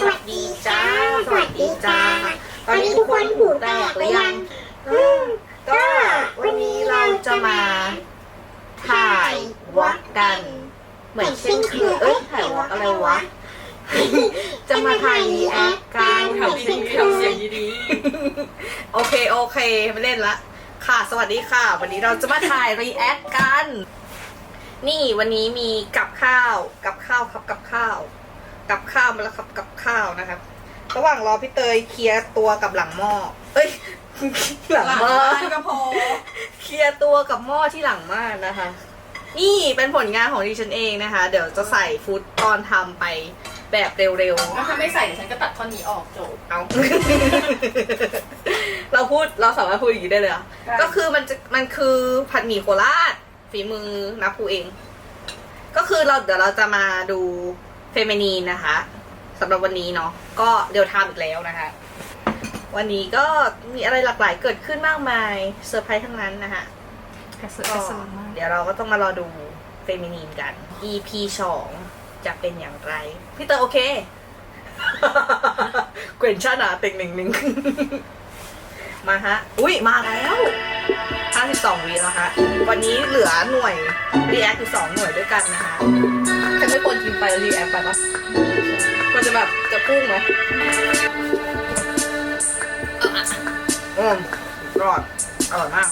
สวัสดีจ้า สวัสดีจ้า ตอนนี้ทุกคนหูแตกหรือยังอืมก็วันนี้เราจะมา ถ่ายวอล์กกัน เหมือนเช่นเคยเอ้ยถ่ายวอล์กอะไรวะ จะมาถ่ายรีแอคกันเหมือนเช่นเคยโอเคโอเคไม่เล่นละค่ะ สวัสดีค่ะ วันนี้เราจะมาถ่ายรีแอคกัน นี่วันนี้มีกับข้าว กับข้าวครับกับข้าว กับข้าวมาแล้วครับกับข้าวนะครับ ระหว่างรอพี่เตยเคลียร์ตัวกับหลังหม้อเอ้ย หลังหม้อก็พอเคลียร์ตัวกับหม้อที่หลังม่านนะคะ นี่เป็นผลงานของดิฉันเองนะคะ เดี๋ยวจะใส่ฟุตตอนทำไปแบบเร็วแล้วถ้าไม่ใส่เดี๋ยวฉันก็ตัดท่อนนี้ออกจบๆเอา เราพูดเราสามารถพูดอย่างนี้ได้เลยเหรอได้ ก็คือมันจะมันคือผัดหมี่โคราชฝีมือนับภูเอง ก็คือเราเดี๋ยวเราจะมาดู เฟมินีนนะคะสำหรับวันนี้เนาะก็เดี๋ยวทำอีกแล้วนะคะ วันนี้ก็มีอะไรหลากหลายเกิดขึ้นมากมายเซอร์ไพรส์ทั้งนั้นนะคะก็เดี๋ยวเราก็ต้องมารอดูเฟมินีนกัน EP สองจะเป็นอย่างไร พี่เตอร์โอเค เกวนชาหนาเต็งหนึ่งหนึ่ง มาฮะ อุ้ยมาแล้ว 52วิแล้วฮะ วันนี้เหลือหน่วย รีแอคอยู่สองหน่วยด้วยกันนะคะ ฉันไม่ควรทิ้งไปแล้วรีแอคไปปะมันจะแบบจะพุ่งไหมอืมรอดอร่อยมาก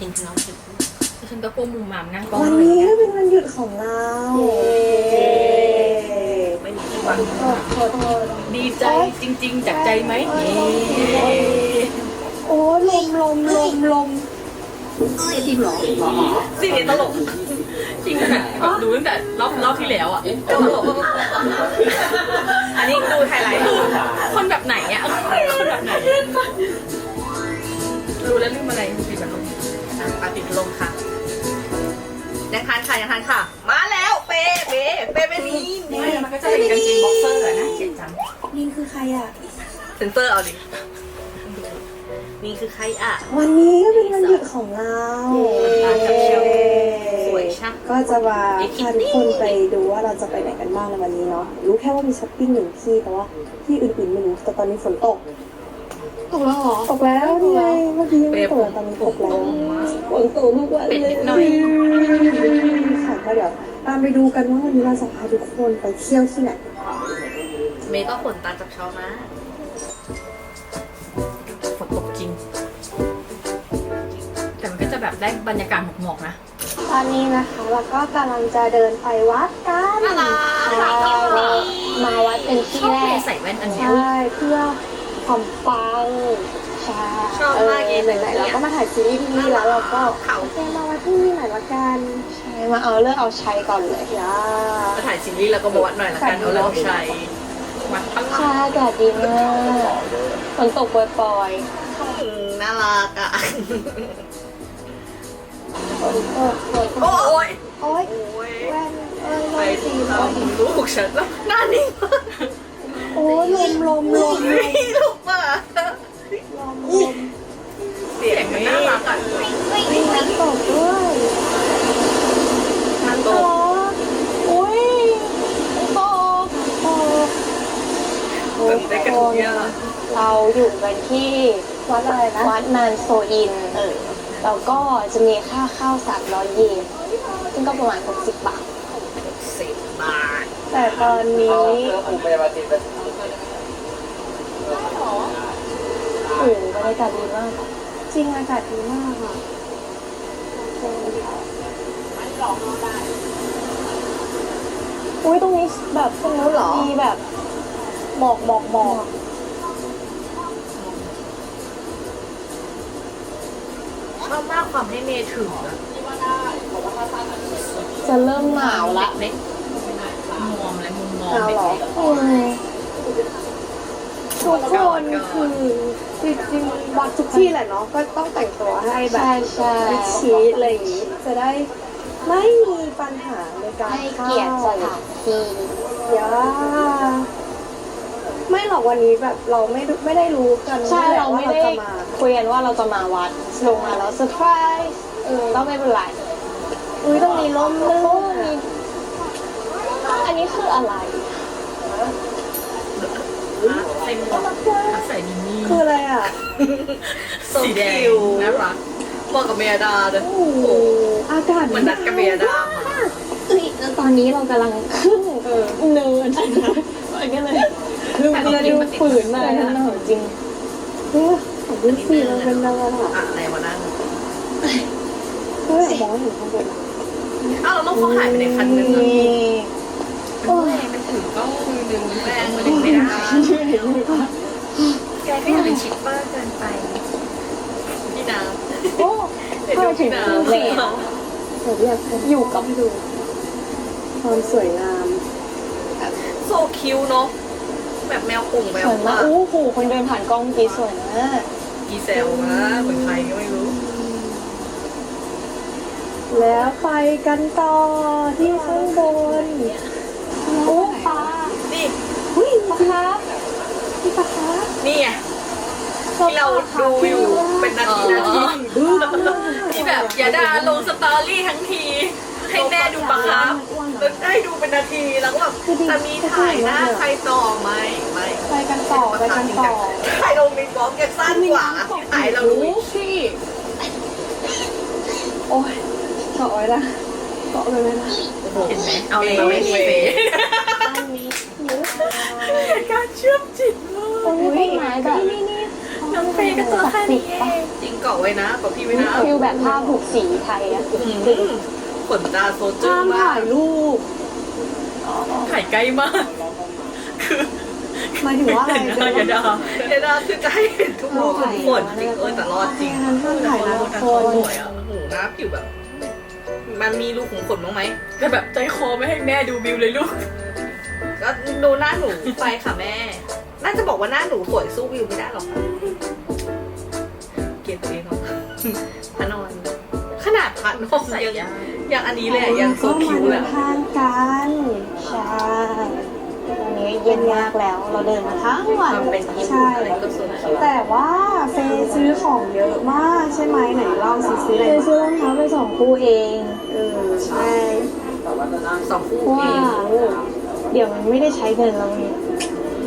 กินที่น้องกินฉันก็กลัวมุมมามนั่งกล้องวันเลยนี้ก็เป็นวันหยุดของเราไม่มีที่วางขอโทษดีใจจริง ๆ จากใจไหมเย้โอ้ลมลมลมลมสิ่งนี้ตลก จริงขนาดแบบดูตั้งแต่รอบรอบที่แล้วอะตลกอันนี้ดูไฮไลท์ดูคนแบบไหนอะคนแบบไหนรู้แล้วลืมอะไรสิแบบปาติดลมค่ะยังทันค่ะยังทันค่ะ มาแล้วเปเปเปเป็นนี่ไม่มันก็จะเป็นกางเกงบ็อกเซอร์อะนะเขียนจังนี่คือใครอะเซนเซอร์เอาดินี่คือใครอะ วันนี้ก็เป็นวันหยุดของเราตา กับเชลสวยช่างก็จะมาไอ้คิตพาตี้ทุกคนไปดูว่าเราจะไปไหนกันบ้างในวันนี้เนาะรู้แค่ว่ามีช้อปปิ้งหนึ่งที่แต่ว่าที่อื่นๆไม่รู้แต่ตอนนี้ฝนตกตกแล้วเหรอตกแล้วนี่ไงเมื่อกี้ยังไม่ตกเลยตอนนี้ตกแล้วฝนตกทุกวันเป็นเลนิยดหน่อยค่ะก็เดี๋ยวตามไปดูกันว่าวันนี้เราจะพาทุกคนไปเที่ยวที่ไหนเมย์ก็ขนตาจับเช้านะฝนตกจริง แต่มันก็จะแบบได้บรรยากาศหมอกๆนะ ตอนนี้นะคะเราก็กำลังจะเดินไปวัดกันน่ารักใช่มาวัดเป็นชที่อบแรเมกย์ใส่แว่นอันเนี้ยใช่เพื่อความปังใช่ชอบมากเอเย็อนไหนๆเราก็มาถ่ายซีรีส์ที่นี่แล้วเราก็เขาโอเคมาวัดที่นี่หน่อยละกันใช่มาเอาเรื่องเอาใช้ก่อนเลยจ้ามาถ่ายซีรีส์แล้วก็มาวัดหน่อยละกันเอาเรื่องชัยวัดปังใช่อากาศดีมากฝนตกปล่อยอืมน่ารักอะๆฝนตกฝนต โอ้กยโอ๊ยโอ้ยแว่นเอ้ยไปลมสีตามลูกฉันแล้วหน้านิ่งมากโอ้ยลมลมลมนี่ลูกมาลมลมเสียงมันน่ารักอะมีน้ำตกด้วยน้ำตตกกอุ้ยตกตกตื่นเต้นกันทุกอย่างเราอยู่กันที่วัดอะไรนะวัดนานโซอินเออ แล้วก็จะมีค่าข้าว300เยนซึ่งก็ประมาณ 60 บาท สิบบาทแต่ตอนนี้ผมพยาบาลติดไปโอ้โหบรรยากาศดีมากอะจริงอากาศดีมากอะอุ้ยตรงนี้แบบตรงนู้นเหรอ มีแบบหมอกหมอกหมอก ชอบมากความให้เมย์ถึงอะจะเริ่มหนาวละเล็กๆมองและมุมมองหนาวเด็เหรอกอืมทุกคนคือจริงๆวัดทุกที่แหละเนาะก็ต้องแต่งตัวให้แบบมิดชีสอะไรอย่างงี้ จะได้ไม่มีปัญหาในการให้เกียรติสถานที่อย่า ไม่หรอกวันนี้แบบเราไม่รู้ไม่ได้รู้กันใช่แหละเราว่าไม่ได้จะมาคุยกันว่าเราจะมาวัดลงมาแล้วเซอร์ไพรส์เออก็ไม่เป็นไรอุ้ยตรงนี้ร่มรื่นโอ้มีอันนี้คืออะไรอใส่หมวกใส่มินี่คืออะไรอะสีแดงน่ารักเหมาะกับเมียดาเลย โอ้โหอากาศเหมือนนัดกับเมียดามาเอ้ยแล้วตอนนี้เรากำลังขึ้นเนินอันนี้เลย คือมันจะดูฝืนหน่อยนะจริงเฮ้ยของดูสิมันเป็นอะไรอะอะอะไรมานั่งเฮ้ยมองไม่เห็นข้างบนอ้าวเราต้องเขาหายไปในคันนึงอะนี่โอ้ยมันถือกล้องมือดึงแรงมันดึงไม่ได้แกก็อย่าเป็นชิปเปอร์เกินไปพี่น้โอ้ำเดี๋ยวเข้าดูถึงน้เลยเดี๋ยวอยากอยู่กับดูความสวยงาม โซคิวเนาะ แบบแมวปุ่งแมสววยมาว่ากโอ้โหคนเดินผ่านกล้องเมื่อกี้สวยนะกีเซลนะเหมือนใครก็ไม่รู้ แล้วไปกันต่อที่ข้างบนโอ้ปลานี่อุ้ยปลาครับพี่ปะคะนี่ไงที่เราดูอยู่เป็นนาทีนาทีที่แบบอย่าด่าลงสตอรี่ทั้งที ให้แม่ดูปะครับแล้วให้ดูเป็นนาทีแล้วก็แบบจะมีถ่ายหน้าใครต่อไหมไม่ไปกันต่อไปกันต่อใครลงในบล็อกยังสั้นกว่าถ่ายเราดูอีกพี่โอ้ยเกาะไว้ละเกาะไปไหมล่ะเห็นไหมเอาเลยไม่มีเฟซอันนี้การเชื่อมจิตมากต้นไม้แบบนี่นี่น้องเฟย์ก็ตัวแค่นี้เองจริงเกาะไว้นะเกาะพี่ไว้นะฟิลแบบผ้าผูกสีไทยอะอืม ขนตาโซจึ้งห้ามมาถ่ากยรูปถ่ายใกล้มาก คือหมายถึงว่าอะไรเห็นหน้ายาดาอย่าดาคือจะให้เห็นทุกหัวทุกคนจริงเออแต่รอดจริงนั้นห้ามถ่ายนะทุกคนสวยอะหูหน้าผิวแบบ มันมีรูขุมขนบ้างไหม แต่แบบใจคอไม่ให้แม่ดูวิวเลยลูก ก็ดูหน้าหนูไปค่ะแม่ น่าจะบอกว่าหน้าหนูสวยสู้วิวไม่ได้หรอกค่ะเกลียดตัวเองเหรอพระนอน ขนาดพันห้องยังยังอันนี้เลยอะยังโซก็คิมาวเดิเลยนอะทางกันใช่ตอนนี้เย็นมากแล้ว เราเดินมาทั้งวันความเป็นญี่ปุ่นอะไรก็โซคิวแต่ว่าเฟย์ซื้อของเยอะมากใช่ไหมไหนเล่าสิซื้ออะไรเลยมาซื้อรองเท้าไปสองคู่เองเออใช่ สองคู่เพราะเอว่างเดี๋ยวมันไม่ได้ใช้เงินเราเนี่ย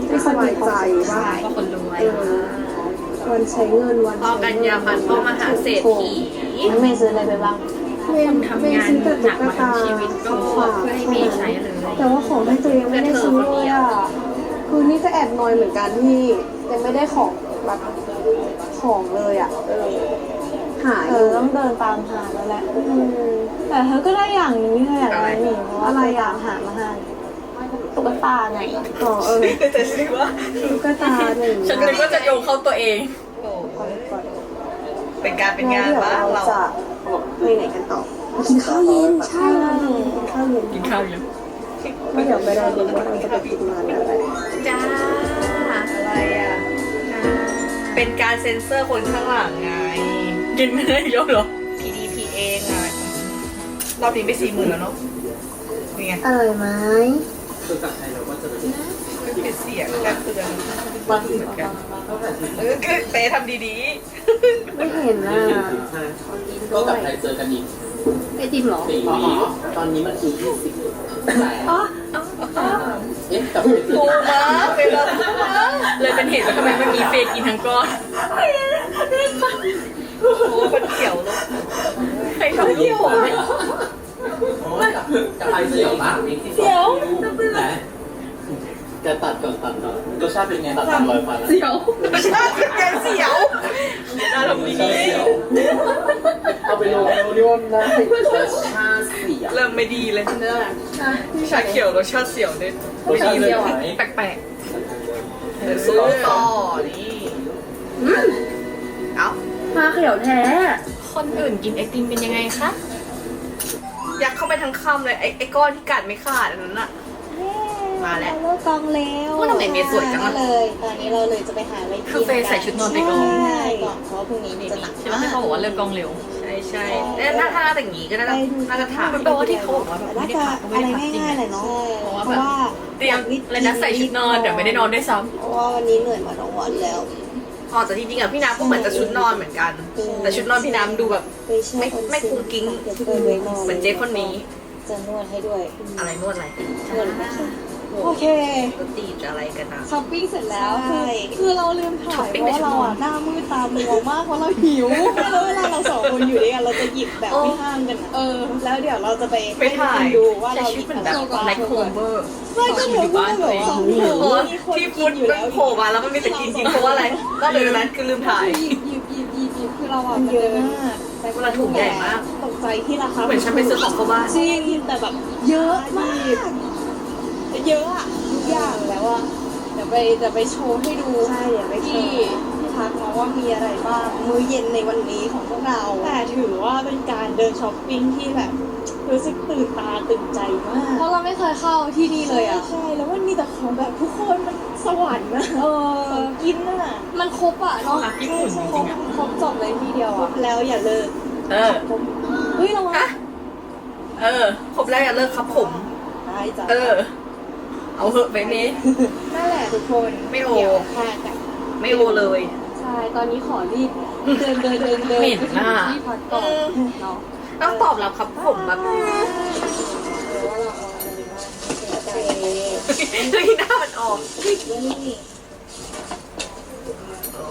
ไม่สบายใจว่าก็คนรวยวันใช้เงินวันพอกันยาพันพ่อมหาเศรษฐี น้องเมย์ซื้ออะไรไปบ้างเรียนทำงานหนักมาทั้งชีวิตก็เพื่อให้มีใช้เลยแต่ว่าของให้ตัวเองไม่ได้ซื้อเลยอะคือนี่ก็แอบนอยเหมือนกันที่ยังไม่ได้ของแบบของเลยอะเออหายเธอต้องเดินตามหาแล้วแหละอืมแต่เธอก็ได้อย่างหนึงที่เธออยากได้นี่เพราะว่าอะไรอะหามาให้ตุ๊กตาไงอ๋อเออแต่ฉันว่าตุ๊กตาหนึ่งฉันนึกว่าจะโยงเข้าตัวเองก่อนก่อน เป็นการเป็นงานดี๋ยวบ้างเราจะไปไหนกันต่อกินข้าวเย็นใช่กินข้าวเย็นกินข้าวยังก็เดี๋ยวไปรอดูว่าเราจะไปกินร้านอะไรจ้าอะไรอะเป็นการเซ็นเซอร์คนข้างหลังไง กินไม่ได้เยอะหรอ PDPA ไงรอบนี้ไปสี่หมื่นแล้วเนาะนี่ไงอร่อยไหมปิ ดเสียงการเตือนเหมือนกันเออคือเป๊ทำดีไม่เห็นอะก็กับใครเจอกันอีกไอติมหรอสี่ปีตอนนี้มันคือยี่สิบอ๋อเอ๊ะกับๆปูมาเวลาเลยเป็นเหตุว่าทำไมไม่มีเฟย์กินทั้งก้อนโอ้คนเขียวเลยใครทำเขียวอะกับกับใครเสียวปะเสียวไหน จะตัดก่อนตัดก่อนรสชาติเป็นไงตัดตามรอยฟันเสียวชาติเป็นไงเสียวน่าทำดีเอาไปลงโนริวันได้รสชาติเสียวเริ่มไม่ดีเลยชาเขียวรสชาติเสียวเนี่ยไม่ดีเลยแปลกๆเดี๋ยวสู้ต่อนี่เอ้ามาเขียวแท้ คนอื่นกินไอติมเป็นยังไงคะ อยากเข้าไปทั้งคำเลยไอไอก้อนที่กัดไม่ขาดอันนั้นอะ มาแล้วเลิกกองแล้วว่าทำไมเมย์สวยจังอะเลยตอนนี้เราเลยจะไปหาอะไรกินคือเฟย์ใส่ชุดนอนไปกอง ใช่ก่อนเพราะพรุ่งนี้มันจะหนักใช่ไหมที่เขาบอกว่าเลิกกองเร็ว ใช่ใช่แล้วถ้าถ้าแต่งนี้ก็น่าจะน่าจะถามแปลว่าที่เขาบอกว่าแบบไม่ได้พักก็ไม่ได้พักจริงๆเลยเนาะเพราะว่าแบบ เตรียมเลยนะใส่ชุดนอนเดี๋ยวไม่ได้นอนได้วยซ้เพราะว่าวันนี้เหนื่อยมาทั้งวันแล้วำอ๋อแต่จริงๆอะพี่น้ำก็เหมือนจะชุดนอนเหมือนกัน แต่ชุดนอนพี่น้ำดูแบบไม่ไม่กุ้งกิ้งเหมือนเจ๊คนนี้ จะนวดให้ด้วยอะไรนวดอะไร นวดน โอเคตีจะอะไรกันนะ ช้อปปิ้งเสร็จแล้วใช่คือคือเราลืมถ่ายช้อปปิ้งเพราะว่าเราไปอะชั่วโมงหน้ามืดตามัวมากเพราะเราหิวแล้วเวลาเราสองคนอยู่ด้วยกันเราจะหยิบแบบไม่ห้ามกันอะเออ แล้วเดี๋ยวเราจะไปไปถ่าย ให้ทุกคนดูว่าใช้เราชีหวิยิตบเหมือนอะไรแบบบ้างแบล็คโคเวอร์ไม่ก็เหมือนว่าแบบสองหิวโอ้มีคนที่กิฟุนตอยู่มัแล้นวโผล่มาแล้วมันมีแต่กินกินเพราะว่าอะไรนอกจากนั้นคือลืมถ่าย หยิบหยิบหยิบหยิบหยิบคือเราอะมันเยอะมากแต่เวลาถุงใหญ่มาก ตกใจที่ราคาเหมือนฉันไปซื้อของเข้าบ้าน จริงแต่แบบเยอะมาก เยอะอะทุกอย่างแล้วอะเดี๋ยวไปเดี๋ยวไปโชว์ให้ดูใช่เดี๋ยวไปโชที่ว์ที่พักเนาะว่ามีอะไรบ้าง มื้อเย็นในวันนี้ของพวกเรา แต่ถือว่าเป็นการเดินช้อปปิ้งที่แบบ รู้สึกตื่นตาตื่นใจมากเพราะเราไม่เคยเข้าที่นี่เลยอะใช่แล้วมันมีแต่ของแบบทุกคนมันสวรรค์นะเอขอ องกินน่ะมันครบอะเนาะรักญี่ปุ่นจครริบงๆอะครบจบเลยที่เดียวครอะบแล้วอย่าเลิกเออ เฮ้ยเราว่าฮะ เออครบแล้วอย่าเลิกครับผม ได้จ้ะเออ เอาเหอะไปเมนั่นแหละทุกคนไม่โอเดี๋ยวพากันไม่โอเลย ใช่ตอนนี้ขอรีบเดินเดินเดินเดินเหม็นไปถึงอะที่พักก่อนเนาะต้องตอบรับครับผมแบบใจเฮ้ยหน้ามันออกนี่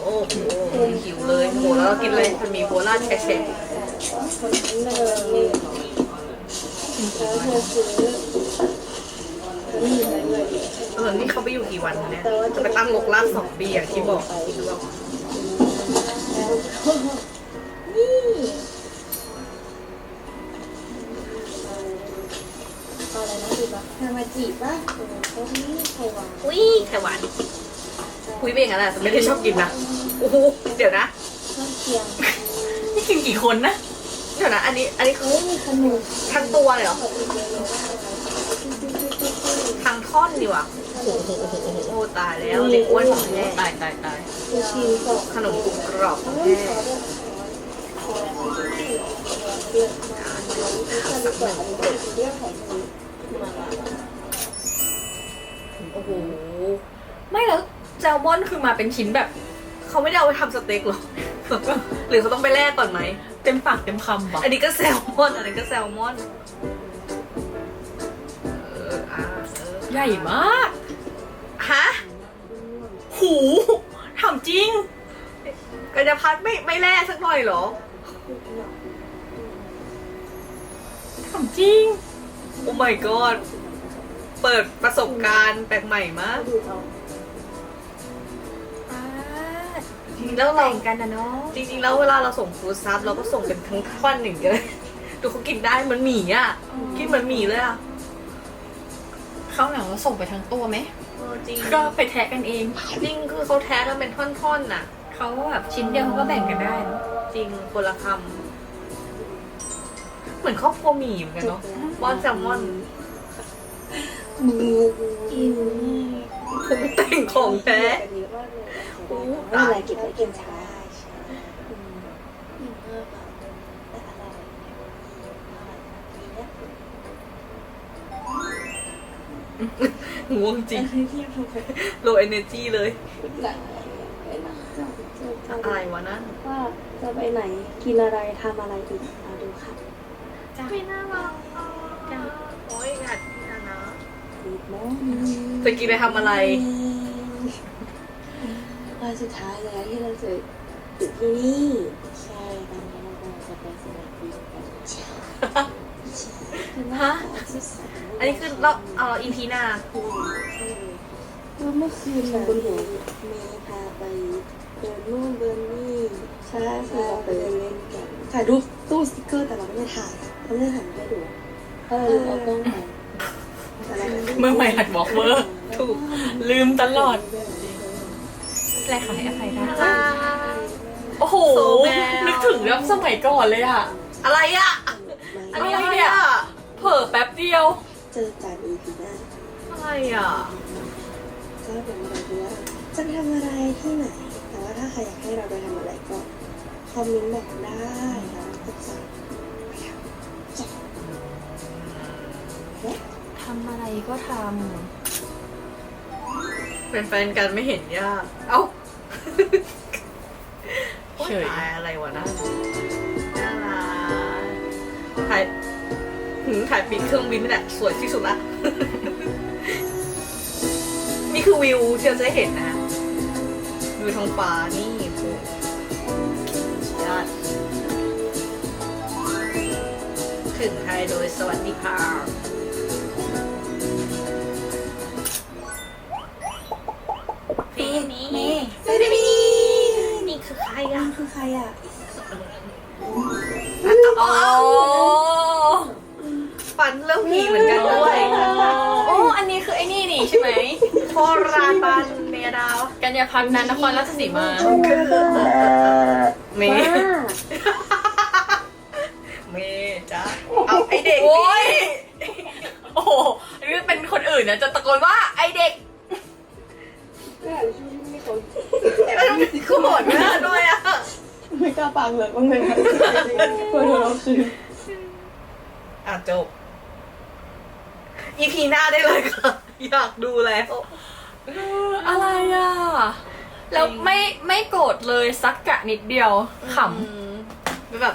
โอ้โหหิวเลยโอ้โหแล้วเรากินอะไรมันมีโคราชแฉะคนนั้น เลยแล้วเธอซื้อนี่ไปเลยๆเออนี่เขาไปอยู่กี่วันเนี่ยจะไปตั้งลกลากสองปีอย่างที่บอกคือแบบนี่เอาอะไรนะคือแบบทามาจิป่ะโอ้โหนี่ไข่หวานอุ้ยไข่หวานคุยไปอย่างนั้นแหละแต่ไม่ได้ชอบกินนะโอ้โหเดี๋ยวนะข้าวเคียงนี่กินกี่คนนะเดี๋ยวนะ อันนี้ อันนี้คือเฮ้ยมีขนมทั้งตัวเลยเหรอ สดอีกเยอะเลยว่าอะไรทั้งท่อนดีว่ะโอ้โหโอ้โหโอ้โหโอ้ตายแล้วเด็กอ้วนของแม่ตายตายตายคือชีสสดขนมกรุบกรอบของเฮ้ยแม่ขอเลือกขอเลือกมาอันนี้จะเป็นเรื่องของมือมาละโอ้โหไม่แล้วแซลมอนคือมาเป็นชิ้นแบบ เขาไม่ได้เอาไปทำสเต็กหรอหรือเขาต้องไปแลกก่อนไหม เต็มปากเต็มคำปะอันนี้ก็แซลมอนอันนี้ก็แซลมอน ใหญ่มาก ฮะ หูถามจริงกัญญาพัฒน์ไม่ไม่แลกสักหน่อยเหรอถามจริง โอ้ my god เปิดประสบการณ์แปลกใหม่มากดูเอาจริงๆแล้วเราแต่งกันนะเนาะจริงๆแล้วเวลาเราส่งฟู้ดซับเราก็ส่งเป็นทั้งท่อนหนึ่งกันเลยดูเขากินได้เหมันหมี่อะ กินเหมือนหมี่เลยอะ ข้าวหนังเราส่งไปทั้งตัวไหมเออจริงก็ไปแทะกันเอง จริงคือเขาแท้กันเป็นท่อนๆน่ะ เขาแบบชิ้นเดียวเขาก็แบ่งกันได้เนอะจริงคนละคำเหมือนครอบครัวหมี่เหมือนกันเนาะป้อนแซลมอนมือกินผมแต่งของแท้กันเยอะมากเลยอู้ไม่เป็นไรเก็บไว้เก็บช้า ง่วงจริงเทียบลงไป low energy เลยไหนอะไรวะนั่นว่าจะไปไหนกินอะไรทำอะไรอีกมาดูค่ะไม่น่ารักจ้ะโอ้ยอยากกินอะนะ Good จะกินไปทำอะไรวันสุดท้ายแล้วที่เราจะอยู่ที่นี่ใช่ตอนนี้เรากำลังจะไปสนามบินกัน ฮะอันนี้คือเราเอาอีพีหน้าคือเมื่อคืนน่ะคุณหนูเมย์พาไปเดินนู่นเดินนี่ใช่คือเราไปเล่นกันถ่ายรูปตู้สติ๊กเกอร์แต่เราไม่ได้ถ่ายเราไม่ได้ถ่ายไม่ได้ดูเออเราต้องไปแต่เราไม่ได้เมื่อใหม่หัดบอกเวอร์ถูกลืมตลอดอะไรขอให้อภัยได้โอ้โหโซแมวนึกถึงแบบสมัยก่อนเลยอะอะไรอะ อันนี้อะไรอะเผลอแป๊บเดียว เจอกัน EP หน้าอะไรอะก็เดี๋ยวมาดูว่าจะทำอะไรที่ไหน แต่ว่าถ้าใครอยากให้เราไปทำอะไรก็คอมเมนต์บอกได้นะก็จะทำอะไรก็ทเป็นแฟนกันไม่เห็นยาก เอ้าโอ๊ำยเฉยตายอะไรวะนะน่ารัก ถ่ายหืมถ่ายปีกเครื่องบินนี่แหละสวยที่สุดละคือวิวที่เราจะเห็นนะวิวท้องฟ้านี่โอ้โหยอดถึงไทยโดยสวัสดิภาพปีนี้ไม่ได้มีนี่คือใครอะ คือใครอะ อ๋อฝันเรื่องผีเหมือนกันด้วย โอ้ อันนี้คือไอ้นี่นี่ใช่ไหมโทราตันเมียดาว กัญญาพันธ์นันนครราชสีมาเมย์เมย์จ้าเอาไอเด็กโอ้ยโอ้โหนี่เป็นคนอื่นนะจะตะโกนว่าไอเด็กคือโหดหน้าด้วยอะ ไม่กล้าปังเลยบ้างเลยเพื่อนเราคืออะจบ อีพีหน้าได้เลยค่ะ อยากดูแล้ว อะไรอะ แล้วไม่ไม่โกรธเลยสักกะนิดเดียวขอืมเป็นแบบ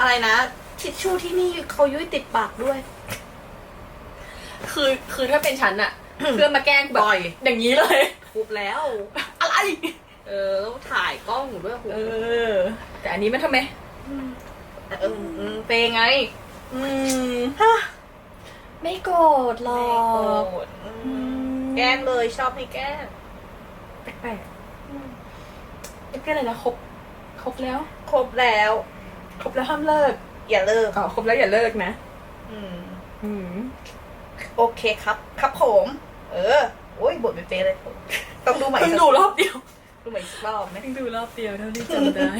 อะไรนะ ทิชชู่ที่นี่เขายุ้ยติดปากด้วยำคือคือถ้าเป็นฉันอะ เพื่อนมาแกล้งแบบบ่อย อย่างนี้เลยทุบแล้ว อะไร เออแล้วถ่ายกล้องอยู่ด้วยโหเออ แต่อันนี้มันทำไมเอออืมเปย์ไง อืมไม่โกรธหรอกอืมแกล้งเลยชอบให้แกล้งแปลกๆนี่ก็เลยนะครบครบแล้ว ครบแล้ว ครบแล้วห้ามเลิกอย่าเลิกอ๋อครบแล้วอย่าเลิกนะ อืม อืมโอเคครับ ครับผม เออ โอ้ยบทเป็นเป๊ะเลย ต้องดูใหม่เพิ่งดูรอบเดียว ดูใหม่อีกรอบไหมเพิ่งดูรอบเดียวเท่าที่จำได้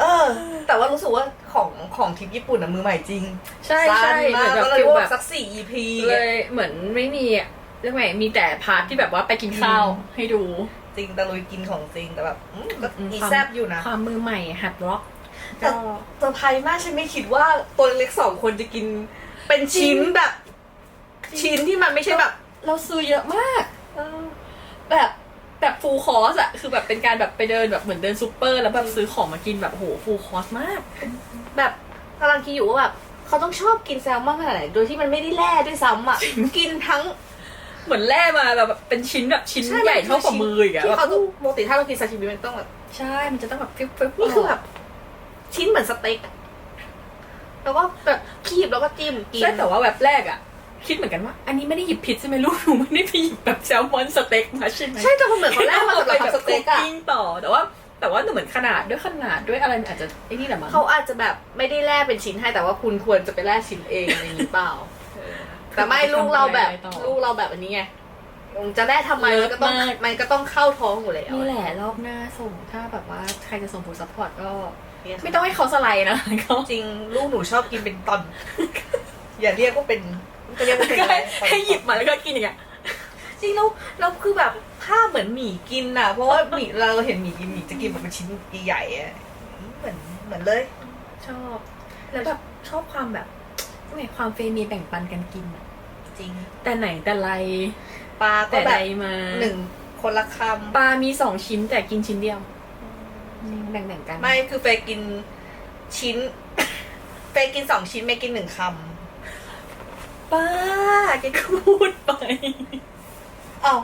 เออ แต่ว่ารู้สึกว่าของของทริปญี่ปุ่นอะมือใหม่จริงใช่ใช่สั้นเหมืมาอกนแบบก็เลยฟิลรวบแบบสักสี่ EP เลยเหมือนไม่มีอะเรื่องไงมีแต่พาร์ทที่แบบว่าไปกินข้าวให้ดูจริงตะลุยกินของจริงแต่แบบอืมก็อืมอีความแซบอยู่นะ ความมือใหม่หัดร็อกแต่เซอร์ไพรส์มากฉันไม่คิดว่าตัวเล็กสองคนจะกิน เป็นชิ้นแบบ ชิ้นที่มันไม่ใช่แบบ เราซื้อเยอะมากแบบ แบบฟูลคอร์สอะคือแบบเป็นการแบบไปเดินแบบเหมือนเดินซูเปอร์ แล้วแบบซื้อของมากินแบบโหฟูลคอร์สมาก แบบกำลังคิดอยู่ว่าแบบเขาต้องชอบกินแซลมอนขนาดไหนโดยที่มันไม่ได้แล่ด้วยซ้ำอะ กินทั้งเหมือนแล่มาแบบเป็นชิ้นแบบชิ้นใหญ่เท่ากับมืออีกอะที่แบบเขาต้องปกติถ้าเรากินซาชิมิมันต้องแบบใช่ มันจะต้องแบบฟิบฟิบนี่คือแบบชิ้นเหมือนสเต็กอะแล้วก็แบบคีบแล้วก็จิ้มกินใช่แต่ว่าแบบแรกอะ คิดเหมือนกันว่า อันนี้ไม่ได้หยิบผิดใช่ไหมลูกหนูไม่ได้ไปหยิบแบบแซลมอนสเต็กมาใช่ไหมใช่แต่มันเหมือนเขาแล่มาสำหรับทำสเต็กอะคุกิ้งต่อแต่ว่าแต่ว่าเหมือนขนาดด้วยขนาดด้วยอะไรมันอาจจะไอ้นี่แหละมั้งเขาอาจจะแบบไม่ได้แล่เป็นชิ้นให้แต่ว่าคุณควรจะไปแล่ชิ้นเองอะไรอย่างนี้เปล่าเออแต่ไม่ลูกเราแบบทำอะไรต่อลูกเราแบบอันนี้ไงจะแล่ทำไมมันก็ต้องเลิศมากมันก็ต้องเข้าท้องอยู่แล้วนี่แหละรอบหน้าส่งถ้าแบบว่าใครจะส่งผลซัพพอร์ตก็เนี่ยไม่ต้องให้เขาสไลด์นะเขาจริงลูกหนูชอบกินเป็นตอน อย่าเรียกว่าเป็น จะเรียกว่าเป็นก็อะไร ให้ให้หยิบมาแล้วก็กินอย่างเงี้ย จริงแล้วแล้วคือแบบภาพเหมือนหมี่กินอะ เพราะว่าหมี่เราเห็นหมี่กินหมี่จะกินแบบเป็นชิ้นใหญ่ๆอะเหมือนเหมือนเลย ชอบ แล้วแบบชอบความแบบไงความเฟรมีแบ่งปันกันกินอะจริงแต่ไหนแต่ไรปลาก็แต่แบใดบมาหนึ่งคนละคปลามีสองชิ้นแต่กินชิ้นเดียว แบ่งแบ่งๆกันำไม่คือเฟยกินชิ้น เฟยกินสองชิ้นไม่กินหนึ่งค ป้าแกก็พูดไปำอ้าว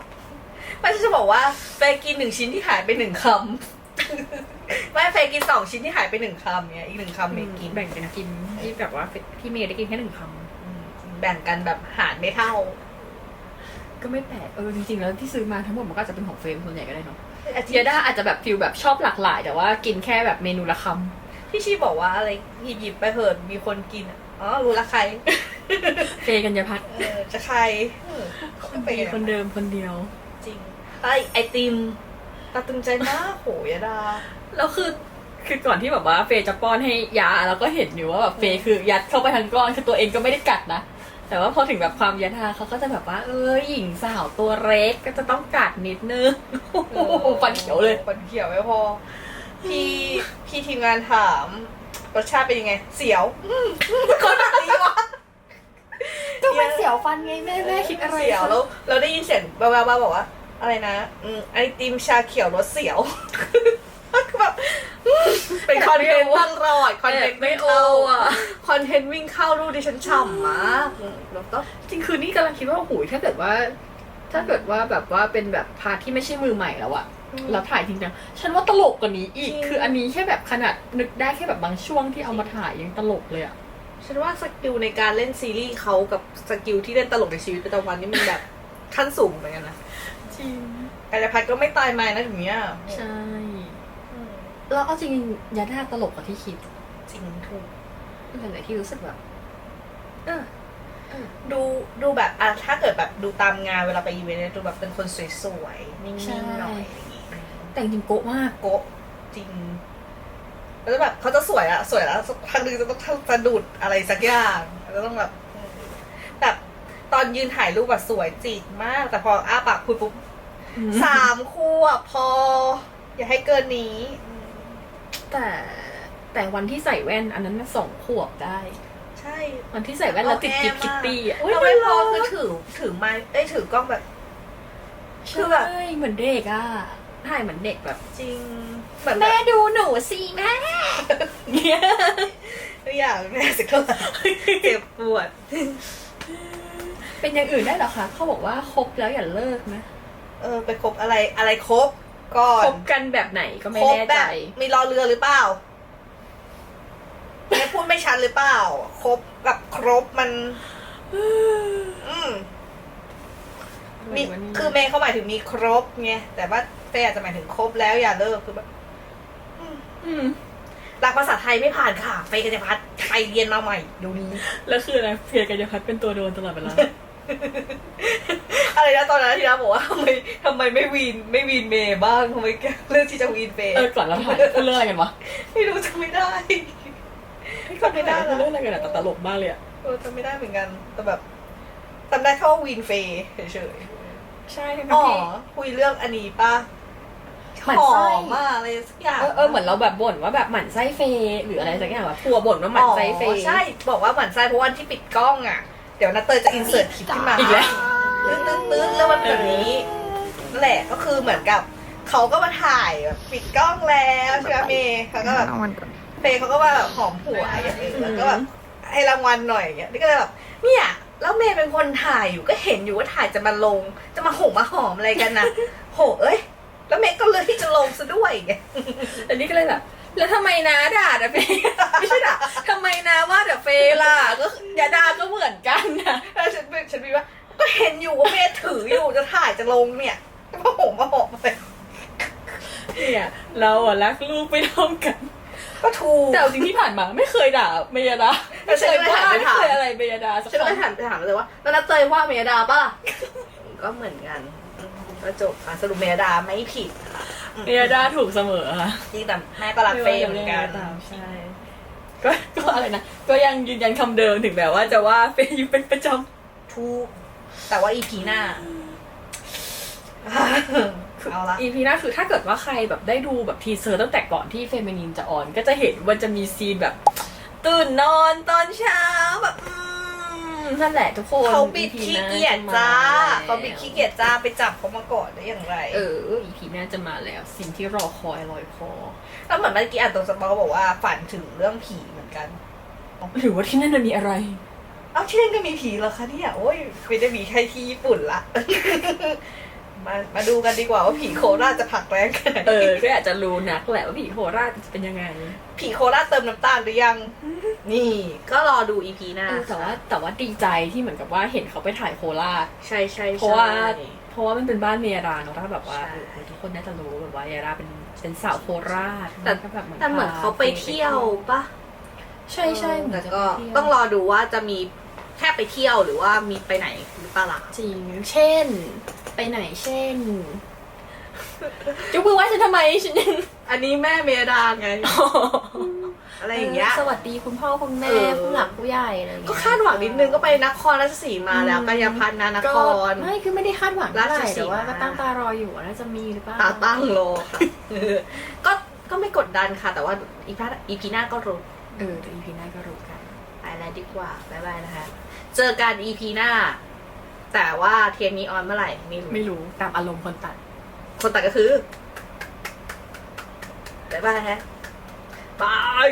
ไม่ใช่จะบอกว่าเฟยกินหนึ่งชิ้นที่หายไปหนึ่งคำ ไม่เฟยกินสองชิ้นที่หายไปหนึ่งคำเนี่ยอีกหนึ่งคำเมย์กินแบ่งกันกินที่แบบว่าพี่เมย์ได้กินแค่หนึ่งคอืมแบ่งกันแบบหารไม่เท่าำก็ไม่แปลกเออจริงๆแล้วที่ซื้อมาทั้งหมดมันก็อาจจะเป็นของเฟรมส่วนใหญ่ก็ได้เนาะอาทิเยตย์ด้าอาจจะแบบฟิลแบบชอบหลากหลาย แต่ว่ากินแค่แบบเมนูละคที่ชีบอกว่าอะไรหยิบหยิบไปเถิดมีคนกินอะอ๋อรู้ละใครำ เฟยกัญญาพัฒน์เออจะใครเออก็เป็นมีคนเดิมคนเดียว จริงไอไอติม ตาตึงใจมากโหยดา แล้วคือคือก่อนที่แบบว่าเฟยจะป้อนให้ยาเราก็เห็นอยู่ว่าแบบเฟยคือยัดเข้าไปทั้งก้อนคือตัวเองก็ไม่ได้กัดนะ แต่ว่าพอถึงแบบความยาทาเขาก็จะแบบว่า เออหญิงสาวตัวเล็กก็จะต้องกัดนิดนึงโอ้โหฟันเขียวเลย ฟันเขียวไม่พอ พี่พี่ทีมงานถามรสชาติเป็นยังไง เสียว อืมคนแบบนี้วะ ก็มันเสียวฟันไงแม่แม่คิดอะไรเสียวแล้วเราได้ยินเสียงแววๆบอกว่า อะไรนะอืมไอติมชาเขียวรสเสียวแบบเป็นคอนเทนต์ตลอดคอนเทนต์ไม่ไม่โอเข้าอะคอนเทนต์วิ่งเข้ารูปดิฉันฉ่ำมากแล้วก็จริงคือนี่กำลังคิดว่าโอ้โหถ้าเกิดว่า ถ้าเกิดว่าแบบว่าเป็นแบบพาร์ทที่ไม่ใช่มือใหม่แล้วอะเราถ่ายจริงจังฉันว่าตลกกว่านี้อีกจริงคืออันนี้แค่แบบขนาดนึกได้แค่แบบบางช่วงที่เอามาถ่ายยังตลกเลยอะ ฉันว่าสกิลในการเล่นซีรีส์เขากับสกิลที่เล่นตลกในชีวิตประจำวันนี่มันแบบขั้นสูงเหมือนกันนะจริงกายพัฒน์ก็ไม่ตายมานะถึงเนี้ยใช่อืมแล้วเอาจริงๆยาด้าตลกกว่าที่คิดจริงถูก เป็นอะไรที่รู้สึกแบบเออ ดูดูแบบอะถ้าเกิดแบบดูตามงานเวลาไปอีเวนต์เนี่ยดูแบบเป็นคนสวยๆนิ่ใช่งๆหน่อยอะไรอย่างงี้แต่จริงๆโกะมาก โกะจริง แล้วแบบเขาจะสวยอะสวยแล้วสักพักหนึงจะต้องสะดุดอะไรสักอย่างแล้วต้องแบบอืมแบบตอนยืนถ่ายรูปแบบสวยจิกมาก แต่พออ้าปากคุยปุ๊บสามขวบพอ อย่าให้เกินนี้อืมแต่แต่วันที่ใส่แว่น อันนั้นน่ะสองขวบได้ ใช่วันที่ใส่แว่นแล้วติดกิ๊บคิตตี้อะแล้วไม่พอคือถือถือไม้เอ้ยถือกล้องแบบ คืคืออแบแบบบเหมือนเด็กอะ ถ่ายเหมือนเด็กแบบ จริงเหมือนแบแม่บดูหนูสิแม่เนี่ยตัวอย่างแม่สิเท่าไหร่เจ็บปวด เป็นอย่างอื่นได้เหรอคะเขาบอกว่าคบแล้วอย่าเลิกนะเออไปคบอะไรอะไรคบก่อนคบกันแบบไหนก็ไม่คบแน่แบใจบมีรอเรือหรือเปล่าแม่พูดไม่ชัดหรือเปล่าครบกับครบมัน อืม มีคือเมย์เขาหมายถึงมีครบไงแต่ว่าเฟย์อาจจะหมายถึงครบแล้วอย่าเลิกคือแบบอืมหลักภาษาไทยไม่ผ่านค่ะเฟย์กัญญาพัฒน์ไปเรียนมาใหม่เดี๋ยวนี้ แล้วคืออะไรเพียกัญญาพัฒน์เป็นตัวโดนตลอดเวลาอะไรนะตอนนั้นที่นะบอกว่าทำไมทำไมไม่วีนไม่วีนเมย์บ้างทำไมเลือกที่จะวีนเฟย์เออก่อนเราถ่ายพูดเรื่องอะไรกันวะไม่รู้จำไม่ได้จำไม่ได้พูดเรื่องอะไรกันอะแต่ตลกมากเลยอะเออจำไม่ได้เหมือนกันแต่แบบจำได้แค่ว่าวีนเฟย์เฉย ใช่ทั้งๆอ๋อ ที่คุยเรื่องอันนี้ป่ะหมั่นหอไส้มมากอะไรสักอย่างเออเออเหมือนเราแบบบ่นว่าแบบหมั่นไส้เฟย์หรืออะไรสักอย่างวะทัวร์บ่นว่าหมั่นไส้เฟอ๋อย์ ใช่ บอกว่าหมั่นไส้เพราะวันที่ปิดกล้องอะ เดี๋ยวนัตเตยจะอินเสิร์ตคลิปขึ้นมาอีกแล้วตื้นตื้นตื้นแล้วมันแบบนี้นั่นแหละก็คือเหมือนกับเขาก็มาถ่ายแบบปิดกล้องแล้วใช่ไหมเมย์เขาก็แบบ เฟย์เขาก็มาแบบหอมผัวอย่างนี้แล้วก็แบบให้รางวัลหน่อยอย่างเงี้ยนี่ก็เลยแบบเนี่ย แล้วเมย์เป็นคนถ่ายอยู่ก็เห็นอยู่ว่าถ่ายจะมาลง จะมาหงมาหอมอะไรกันนะโหเอ้ย แล้วเมย์ก็เลือกที่จะลงซะด้วยอย่างเงี้ยอันนี้ก็เลยแบบแล้วทำไมนะด่าแต่เฟย์ไม่ใช่ด่าทำไมนะว่าแต่เฟย์ล่ะก็อย่าด่าก็เหมือนกันนะแล้วฉันเป็นฉันมีว่า ก็เห็นอยู่ว่าเมย์ถืออยู่จะถ่ายจะลงเนี่ยจะมาหงมาหอมอะไรเนี่ยเราอะรักลูกไม่เท่ากัน ก็ถูก แต่เอาจริงที่ผ่านมาไม่เคยด่าเมยดาแต่ฉันก็เลยหันไปไม่ถามเคยอะไรเมยดาสักฉันก็คเลยรั้งถามไปถามเลยว่าแล้วนัตเตยว่าเมย์ดาป่ะล่ะ ก็เหมือนกันก็จบค่ะสรุปเมย์ดาไม่ผิดค่ะเมยดาถูกเสมอค่ะจริงแต่แม่ก็รักเฟย์เหมือนกัน ไว่าจะเรียอะไรตามใช่ก็ก็อะไรนะ ก็ยังยืนยันคำเดิมถึงแบบว่าจะว่าเฟย์อยู่เป็นประจทุกแต่ว่าอีพีหน้า เอาละำ EP หน้าคือถ้าเกิดว่าใครแบบได้ดูแบบทีเซอร์ตั้งแต่ก่อนที่เฟมินินจะออน ก็จะเห็นมันจะมีซีนแบบ ตื่นนอนตอนเช้าแบบอืมนั่นแหละทุกคนเขาบิด EP ขี้หน้เกียจจ้าจะมเขาบิดขี้เกียจจ้าไปจับเขามาก่อนได้อย่างไรเออ EP หน้าจะมาแล้วสิ่งที่รอคอยลอยคอ แล้วเหมือนเมื่อกี้อ่านตรงสปอเขาบอกว่าฝันถึงเรื่องผีเหมือนกัน หรือว่าที่นั่นมันมีอะไร เอ้าที่นั่นก็มีผีเหรอคะเนี่ยโอ้ยไม่ได้มีแค่ที่ญี่ปุ่นละ มามาดูกันดีกว่าว่าผีโคราชจะผลักแรงขนาดไหเอนอก็อยากจะรู้นักแหละว่าผีโคราชจะเป็นยังไง ผีโคราชเติมน้ำตาลหรือยัง นี่ก็รอดูอีพีหน้าเออแต่ว่าแต่ว่าดีใจที่เหมือนกับว่าเห็นเขาไปถ่ายโคราช ใช่ใช่เพราะว่าใช่เพราะว่ามันเป็นบ้านเมียดาเนอะถ้าแบบว่าใช่เออทุกคนน่าจะรู้แบบว่าเมียดาเป็นเป็นสาวโคราชแต่ก็แบบแต่เหมือนเขาไปเที่ยวปะใช่ใช่เหมืแต่อนจะก็ไปเที่ยวต้องรอดูว่าจะมีแค่ไปเที่ยวหรือว่ามีไปไหนหรือเปล่าล่ะจริง เช่น ไปไหนเช่นยกมือไหว้ฉันทำไมฉันยังอันนี้แม่เมียดาไง อะไรอย่างเงี้ย สวัสดีคุณพ่อคุณแม่เออ ผู้หลักผู้ใหญ่อะไรอย่างก็เงี้ยคาดหวังนิดนึงก็ไปนครราชสีมาแล้วอืมกายพัฒน์นานคก็ร ไม่คือไม่ได้คาดหวังเท่าไหราชร่สีแต่มา ว่าก็ตั้งตารออยู่ว่าน่าจะมีหรือเปล่าตาตั้งโลค่ะก็ก็ไม่กดดันค่ะ แต่ว่าอีพีอีพีหน้าก็รู้เออเดี๋ยว EP หน้าก็รู้กัน ไปแล้วดีกว่า บ๊ายบายนะคะ เจอกันอีพีหน้า แต่ว่าเทปนี้ออนเมื่อไหร่ไม่รู้ไม่รู้ตามอารมณ์คนตัด คนตัดก็คือบ๊ายบายฮะบาย